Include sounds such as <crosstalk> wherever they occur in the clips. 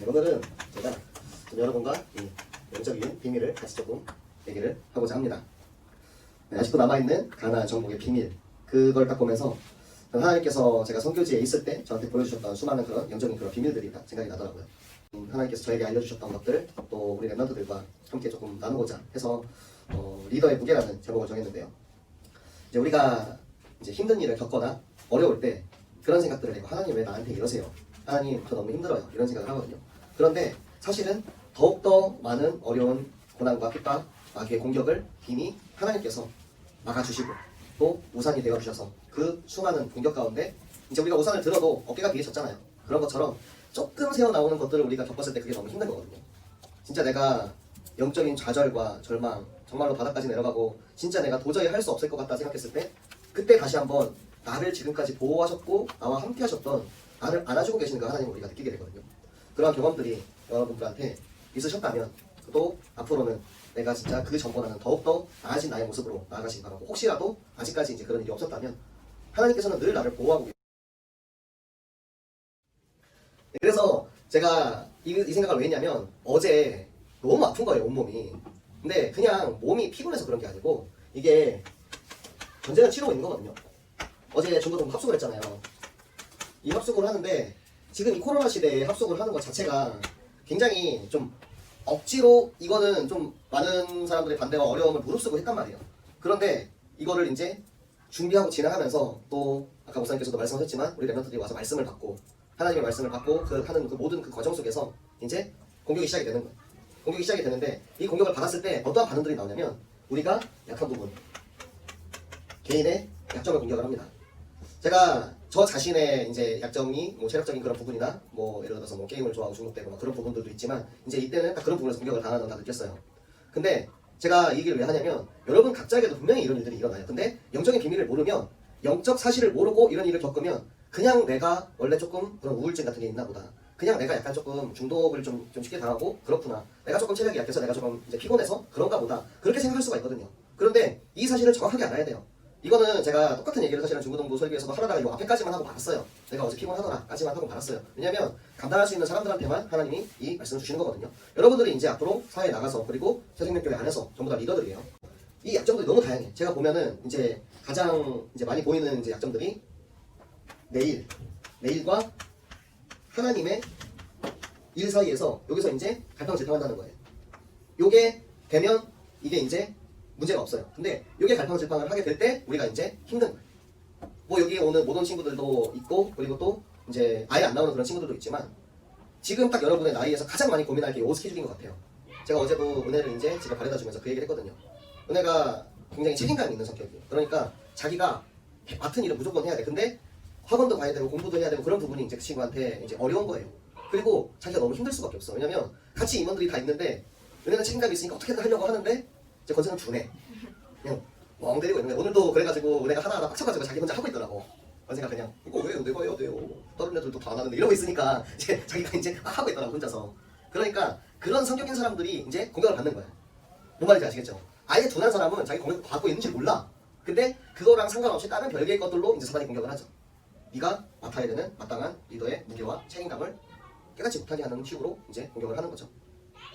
네, 오늘은 제가 좀 여러분과 이 영적인 비밀을 같이 조금 얘기를 하고자 합니다. 네, 아직도 남아있는 가나안 정복의 비밀 그걸 딱 보면서 하나님께서 제가 선교지에 있을 때 저한테 보여주셨던 수많은 그런 영적인 그런 비밀들이 딱 생각이 나더라고요. 음, 하나님께서 저에게 알려주셨던 것들 또 우리 랩런트들과 함께 조금 나누고자 해서 어, 리더의 무게라는 제목을 정했는데요. 이제 우리가 이제 힘든 일을 겪거나 어려울 때 그런 생각들을 해요. 하나님 왜 나한테 이러세요? 하나님 저 너무 힘들어요. 이런 생각을 하거든요. 그런데 사실은 더욱더 많은 어려운 고난과 핍박, 마귀의 공격을 이미 하나님께서 막아주시고 또 우산이 되어주셔서 그 수많은 공격 가운데 이제 우리가 우산을 들어도 어깨가 위에 졌잖아요. 그런 것처럼 조금 새어 나오는 것들을 우리가 겪었을 때 그게 너무 힘든 거거든요. 진짜 내가 영적인 좌절과 절망, 정말로 바닥까지 내려가고 진짜 내가 도저히 할 수 없을 것 같다 생각했을 때 그때 다시 한번 나를 지금까지 보호하셨고 나와 함께 하셨던 나를 안아주고 계시는 그 하나님을 우리가 느끼게 되거든요. 그러한 경험들이 여러분들한테 있으셨다면 또 앞으로는 내가 진짜 그 전보다는 더욱더 나아진 나의 모습으로 나아가시기 바라고 혹시라도 아직까지 이제 그런 일이 없었다면 하나님께서는 늘 나를 보호하고 계세요. 네, 그래서 제가 이, 이 생각을 왜 했냐면 어제 너무 아픈 거예요 온몸이. 근데 그냥 몸이 피곤해서 그런 게 아니고 이게 전쟁을 치르고 있는 거거든요. 어제 중고등 합숙을 했잖아요. 이 합숙을 하는데 지금 이 코로나 시대에 합숙을 하는 것 자체가 굉장히 좀 억지로 이거는 좀 많은 사람들의 반대와 어려움을 무릅쓰고 했단 말이에요 그런데 이거를 이제 준비하고 진행하면서 또 아까 목사님께서도 말씀하셨지만 우리 랩런트들이 와서 말씀을 받고 하나님의 말씀을 받고 그 하는 그 모든 그 과정 속에서 이제 공격이 시작이 되는 거예요. 공격이 시작이 되는데 이 공격을 받았을 때 어떠한 반응들이 나오냐면 우리가 약한 부분, 개인의 약점을 공격을 합니다. 제가 저 자신의 이제 약점이 뭐 체력적인 그런 부분이나 뭐 예를 들어서 뭐 게임을 좋아하고 중독되고 막 그런 부분들도 있지만 이제 이때는 딱 그런 부분에서 공격을 당하는 다 느꼈어요. 근데 제가 이 얘기를 왜 하냐면 여러분 각자에게도 분명히 이런 일들이 일어나요. 근데 영적인 비밀을 모르면 영적 사실을 모르고 이런 일을 겪으면 그냥 내가 원래 조금 그런 우울증 같은 게 있나 보다. 그냥 내가 약간 조금 중독을 좀, 좀 쉽게 당하고 그렇구나. 내가 조금 체력이 약해서 내가 조금 이제 피곤해서 그런가 보다. 그렇게 생각할 수가 있거든요. 그런데 이 사실을 정확하게 알아야 돼요. 이거는 제가 똑같은 얘기를 사실은 중고등부 설교에서도 하려다가 이 앞에까지만 하고 말았어요. 내가 어제 피곤하더라까지만 하고 말았어요. 왜냐면 감당할 수 있는 사람들한테만 하나님이 이 말씀을 주시는 거거든요. 여러분들이 이제 앞으로 사회에 나가서 그리고 새생명교회 안에서 전부 다 리더들이에요. 이 약점들이 너무 다양해. 제가 보면은 이제 가장 이제 많이 보이는 이제 약점들이 내일, 내일과 하나님의 일 사이에서 여기서 이제 갈팡질팡한다는 거예요. 요게 되면 이게 이제 문제가 없어요. 근데 요게 갈팡질팡을 하게 될 때 우리가 이제 힘든 거예요. 뭐 여기 오는 못온 친구들도 있고 그리고 또 이제 아예 안 나오는 그런 친구들도 있지만 지금 딱 여러분의 나이에서 가장 많이 고민할 게요 스케줄인 것 같아요. 제가 어제도 은혜를 이제 집에 바래다 주면서 그 얘기를 했거든요. 은혜가 굉장히 책임감이 있는 성격이에요. 그러니까 자기가 맡은 일은 무조건 해야 돼. 근데 학원도 가야 되고 공부도 해야 되고 그런 부분이 이제 그 친구한테 이제 어려운 거예요. 그리고 자기가 너무 힘들 수밖에 없어. 왜냐면 같이 임원들이 다 있는데 은혜는 책임감이 있으니까 어떻게든 하려고 하는데 이제 권세는 주네. 그냥 멍 때리고 있는 거야. 오늘도 그래가지고 은혜가 하나하나 빡쳐가지고 자기 혼자 하고 있더라고. 권세가 그냥 이거 왜요? 내가 해야 돼요. 다른 애들도 다 안 하는데 이러고 있으니까 <laughs> 이제 자기가 이제 막 하고 있더라고 혼자서. 그러니까 그런 성격인 사람들이 이제 공격을 받는 거야. 뭔 말인지 아시겠죠? 아예 둔한 사람은 자기 공격 받고 있는지 몰라. 근데 그거랑 상관없이 다른 별개의 것들로 이제 사단이 공격을 하죠. 네가 맡아야 되는 마땅한 리더의 무게와 책임감을 깨닫지 못하게 하는 식으로 이제 공격을 하는 거죠.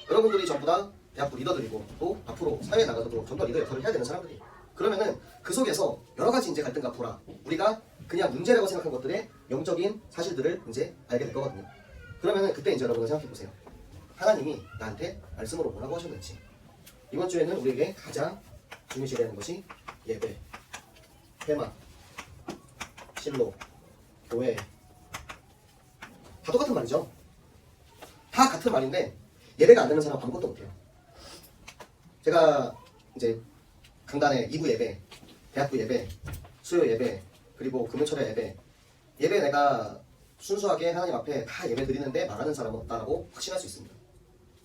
여러분들이 전부 다 대학부 리더들이고 또 앞으로 사회에 나가서도 전부 다 리더 역할을 해야 되는 사람들이. 그러면은 그 속에서 여러 가지 이제 갈등과 불화, 우리가 그냥 문제라고 생각한 것들의 영적인 사실들을 이제 알게 될 거거든요. 그러면은 그때 이제 여러분은 생각해 보세요. 하나님이 나한테 말씀으로 뭐라고 하셨는지. 이번 주에는 우리에게 가장 중요시 되는 것이 예배, 회막, 실로, 교회 다 똑같은 말이죠. 다 같은 말인데 예배가 안 되는 사람 아무것도 못해요. 제가 이제 강단에 2부 예배, 대학부 예배, 수요 예배, 그리고 금요철에 예배 예배 내가 순수하게 하나님 앞에 다 예배 드리는데 말하는 사람은 없다라고 확신할 수 있습니다.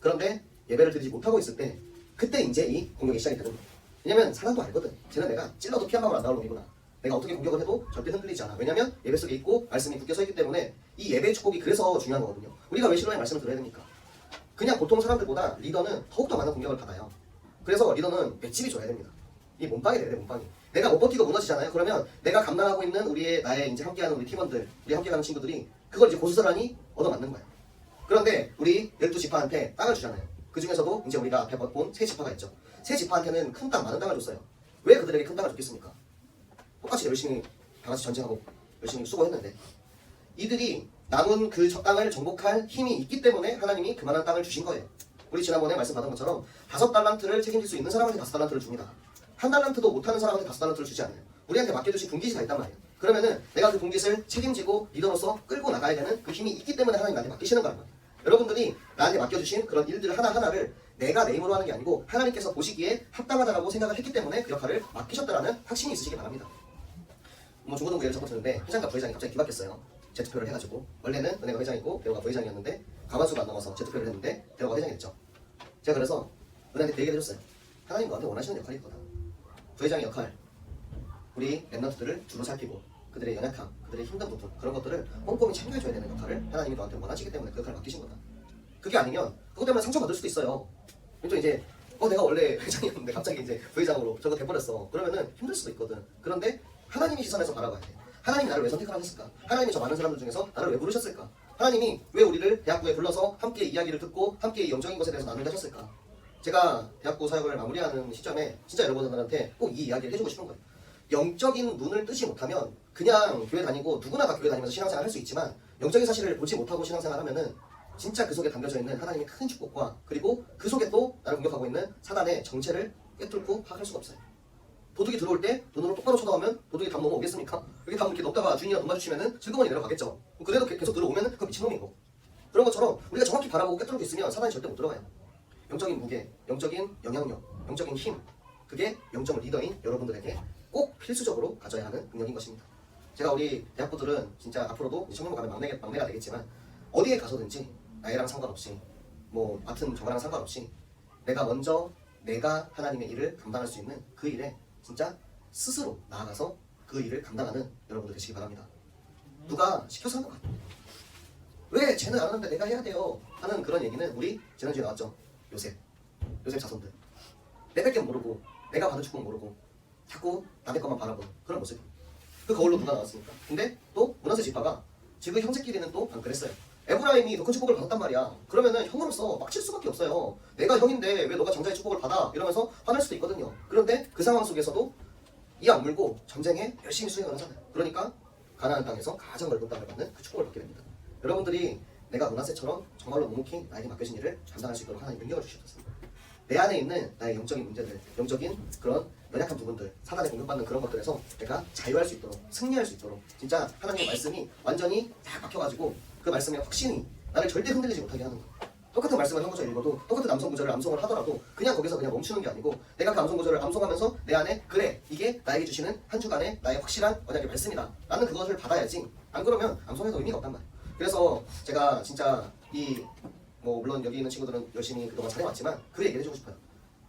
그런데 예배를 드리지 못하고 있을 때 그때 이제 이 공격이 시작이 되는 거예요. 왜냐면 사람도 알거든. 쟤는 내가 찔러도 피 한 방울 안 나올 놈이구나. 내가 어떻게 공격을 해도 절대 흔들리지 않아. 왜냐면 예배 속에 있고 말씀이 굳게 서 있기 때문에 이 예배의 축복이 그래서 중요한 거거든요. 우리가 왜 신론의 말씀을 들어야 됩니까? 그냥 보통 사람들보다 리더는 더욱더 많은 공격을 받아요. 그래서 리더는 맷집이 줘야 됩니다. 이 몸빵이 돼야 돼, 몸빵이. 내가 못 버티고 무너지잖아요. 그러면 내가 감당하고 있는 우리의 나의 이제 함께하는 우리 팀원들, 우리 함께하는 친구들이 그걸 이제 고스란히 얻어맞는 거야. 그런데 우리 12지파한테 땅을 주잖아요. 그 중에서도 이제 우리가 앞에 본세 지파가 있죠. 세 지파한테는 큰 땅, 많은 땅을 줬어요. 왜 그들에게 큰 땅을 줬겠습니까? 똑같이 열심히 다 같이 전쟁하고 열심히 수고했는데 이들이 남은 그 땅을 정복할 힘이 있기 때문에 하나님이 그만한 땅을 주신 거예요. 우리 지난번에 말씀 받은 것처럼 다섯 달란트를 책임질 수 있는 사람한테 다섯 달란트를 줍니다. 한 달란트도 못하는 사람한테 다섯 달란트를 주지 않아요. 우리한테 맡겨주신 분깃이 다 있단 말이에요. 그러면은 내가 그 분깃을 책임지고 리더로서 끌고 나가야 되는 그 힘이 있기 때문에 하나님 나한테 맡기시는 거란 말이에요. 여러분들이 나한테 맡겨주신 그런 일들 하나하나를 내가 내 힘으로 하는 게 아니고 하나님께서 보시기에 합당하다라고 생각을 했기 때문에 그 역할을 맡기셨다라는 확신이 있으시기 바랍니다. 뭐 중고등부 예를 접어드는데 회장과 부회장이 갑자기 뒤바뀌었어요. 재투표를 해가지고 원래는 은혜가 회장이고 대호가 부회장이었는데 가만수가 안 넘어서 재투표를 했는데 대호가 회장이 됐죠. 제가 그래서 은혜한테 그 얘기를 해줬어요. 하나님 너한테 원하시는 역할이 있거든. 부회장의 역할, 우리 랩런트들을 주로 살피고 그들의 연약함, 그들의 힘든 부분 그런 것들을 꼼꼼히 챙겨줘야 되는 역할을 하나님이 너한테 원하시기 때문에 그 역할을 맡기신 거다. 그게 아니면 그것 때문에 상처받을 수도 있어요. 또 이제 어 내가 원래 회장이었는데 갑자기 이제 부회장으로 저거 돼버렸어. 그러면은 힘들 수도 있거든. 그런데 하나님의 시선에서 바라봐야 돼. 하나님이 나를 왜 선택하셨을까? 하나님이 저 많은 사람들 중에서 나를 왜 부르셨을까? 하나님이 왜 우리를 대학부에 불러서 함께 이야기를 듣고 함께 이 영적인 것에 대해서 나누게 하셨을까? 제가 대학부 사역을 마무리하는 시점에 진짜 여러분들한테 꼭 이 이야기를 해주고 싶은 거예요. 영적인 눈을 뜨지 못하면 그냥 교회 다니고 누구나 다 교회 다니면서 신앙생활 할 수 있지만 영적인 사실을 보지 못하고 신앙생활 하면은 진짜 그 속에 담겨져 있는 하나님의 큰 축복과 그리고 그 속에 또 나를 공격하고 있는 사단의 정체를 꿰뚫고 파악할 수가 없어요. 도둑이 들어올 때 눈으로 똑바로 쳐다보면 도둑이 담 넘어오겠습니까? 여기 담 이렇게 넣다가 주인이랑 돈 마주치면은 즐거운이 내려가겠죠. 그래도 계- 계속 들어오면은 그 미친 놈이고. 그런 것처럼 우리가 정확히 바라보고 꿰뚫고 있으면 사단이 절대 못 들어가요. 영적인 무게, 영적인 영향력, 영적인 힘, 그게 영적 리더인 여러분들에게 꼭 필수적으로 가져야 하는 능력인 것입니다. 제가 우리 대학부들은 진짜 앞으로도 청년부 가면 막내, 막내가 되겠지만 어디에 가서든지 나이랑 상관없이 뭐 맡은 저거랑 상관없이 내가 먼저 내가 하나님의 일을 감당할 수 있는 그 일에 진짜 스스로 나아가서 그 일을 감당하는 여러분들 되시기 바랍니다. 누가 시켜서 하는 것 같아요. 왜 쟤는 안 하는데 내가 해야 돼요? 하는 그런 얘기는 우리 지난주에 나왔죠. 요셉. 요셉 자손들. 내밖에 모르고 내가 받은 축복 모르고 자꾸 남의 것만 바라보는 그런 모습. 그 거울로 누가 나왔습니까? 근데 또 문하세 지파가 지금 형제끼리는 또 안 그랬어요. 에브라임이 더큰 축복을 받았단 말이야. 그러면은 형으로서 막 칠 수밖에 없어요. 내가 형인데 왜 너가 장자의 축복을 받아? 이러면서 화낼 수도 있거든요. 그런데 그 상황 속에서도 이 안 물고 전쟁에 열심히 수행을 하잖아요. 그러니까 가나안 땅에서 가장 넓은 땅을 받는 그 축복을 받게 됩니다. 여러분들이 내가 문하세처럼 정말로 묵묵히 나에게 맡겨진 일을 감당할 수 있도록 하나님 능력을 주셨습니다. 내 안에 있는 나의 영적인 문제들, 영적인 그런 연약한 부분들, 사단에 공격받는 그런 것들에서 내가 자유할 수 있도록, 승리할 수 있도록 진짜 하나님의 말씀이 완전히 딱 박혀가지고 그 말씀의 확신이 나를 절대 흔들리지 못하게 하는 거예요. 똑같은 말씀을 한 구절 읽어도 똑같은 암송 구절을 암송을 하더라도 그냥 거기서 그냥 멈추는 게 아니고 내가 그 암송 구절을 암송하면서 내 안에 그래 이게 나에게 주시는 한 주간의 나의 확실한 언약의 말씀이다 라는 그것을 받아야지 안 그러면 암송해도 의미가 없단 말이에요 그래서 제가 진짜 이 뭐 물론 여기 있는 친구들은 열심히 그동안 잘해왔지만 그 얘기를 해주고 싶어요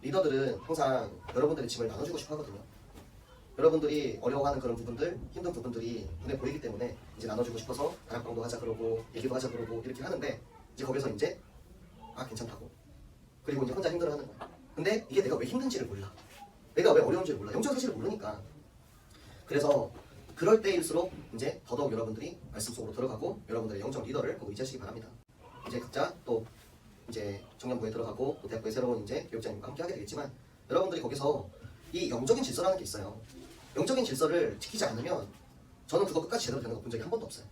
리더들은 항상 여러분들의 짐을 나눠주고 싶어 하거든요 여러분들이 어려워하는 그런 부분들, 힘든 부분들이 눈에 보이기 때문에 이제 나눠주고 싶어서 다락방도 하자 그러고 얘기도 하자 그러고 이렇게 하는데 이제 거기서 이제 아 괜찮다고 그리고 이제 혼자 힘들어하는 거야. 근데 이게 내가 왜 힘든지를 몰라. 내가 왜 어려운지를 몰라. 영적 사실을 모르니까. 그래서 그럴 때일수록 이제 더더욱 여러분들이 말씀 속으로 들어가고 여러분들의 영적 리더를 꼭 의지하시기 바랍니다. 이제 각자 또 이제 청년부에 들어가고 또 대학부의 새로운 이제 교육자님과 함께 하게 되겠지만 여러분들이 거기서 이 영적인 질서라는 게 있어요. 영적인 질서를 지키지 않으면 저는 그거 끝까지 제대로 되는 거 본 적이 한 번도 없어요.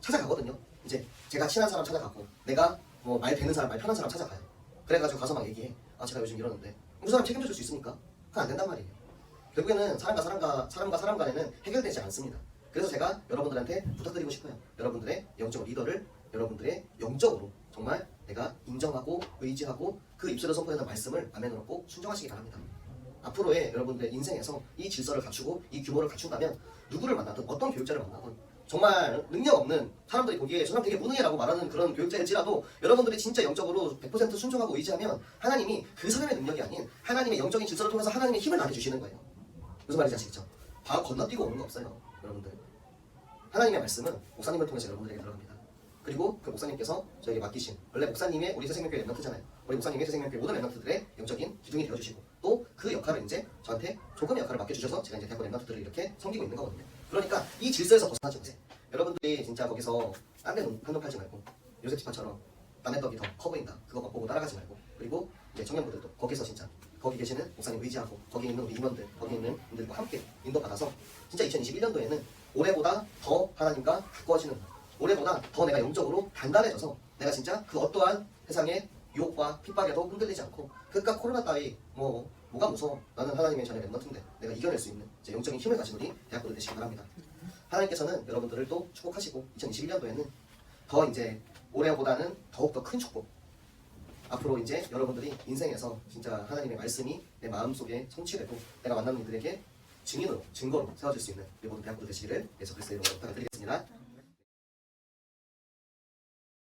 찾아가거든요. 이제 제가 친한 사람 찾아가고 내가 뭐 말 되는 사람, 말 편한 사람 찾아가요. 그래가지고 가서 막 얘기해. 아 제가 요즘 이러는데 그 사람 책임져 줄 수 있습니까? 그건 안 된단 말이에요. 결국에는 사람과 사람과 사람과 사람 간에는 해결되지 않습니다. 그래서 제가 여러분들한테 부탁드리고 싶어요. 여러분들의 영적 리더를 여러분들의 영적으로 정말 내가 인정하고 의지하고 그 입술에 선포하는 말씀을 아멘으로 꼭 순종하시기 바랍니다. 앞으로의 여러분들의 인생에서 이 질서를 갖추고 이 규모를 갖춘다면 누구를 만나든 어떤 교육자를 만나든 정말 능력 없는 사람들이 보기에 저 사람 되게 무능해라고 말하는 그런 교육자일지라도 여러분들이 진짜 영적으로 100% 순종하고 의지하면 하나님이 그 사람의 능력이 아닌 하나님의 영적인 질서를 통해서 하나님의 힘을 나게 주시는 거예요. 무슨 말인지 아시겠죠? 다 건너뛰고 오는 거 없어요, 여러분들. 하나님의 말씀은 목사님을 통해서 여러분들에게 들어갑니다. 그리고 그 목사님께서 저에게 맡기신 원래 목사님의 우리 새생명교회 랩런트잖아요. 우리 목사님의 새생명교회 모든 랩런트들의 영적인 기둥이 되어주시고 또 그 역할을 이제 저한테 조금의 역할을 맡겨주셔서 제가 이제 대학원 랩런트들을 이렇게 섬기고 있는 거거든요. 그러니까 이 질서에서 벗어나지 마세요. 여러분들이 진짜 거기서 딴데 한눈 팔지 말고 요셉 지파처럼 남의 떡이 더 커 보인다. 그거 보고 따라가지 말고 그리고 이제 청년분들도 거기서 진짜 거기 계시는 목사님 의지하고 거기 있는 우리 임원들 거기 있는 분들과 함께 인도받아서 진짜 2021년도에는 올해보다 더 하나님과 가까워지는 올해보다 더 내가 영적으로 단단해져서 내가 진짜 그 어떠한 세상의 유혹과 핍박에도 흔들리지 않고 그깟 코로나 따위 뭐 뭐가 무서워? 나는 하나님의 자녀 랩런트인데 내가 이겨낼 수 있는 이제 영적인 힘을 가진 우리 대학교들 되시기 바랍니다. 하나님께서는 여러분들을 또 축복하시고 2021년도에는 더 이제 올해보다는 더욱더 큰 축복 앞으로 이제 여러분들이 인생에서 진짜 하나님의 말씀이 내 마음속에 성취되고 내가 만나는 이들에게 증인으로 증거로 세워질 수 있는 모든 대학교들 되시기를 예수 그리스도의 이름으로 부탁드리겠습니다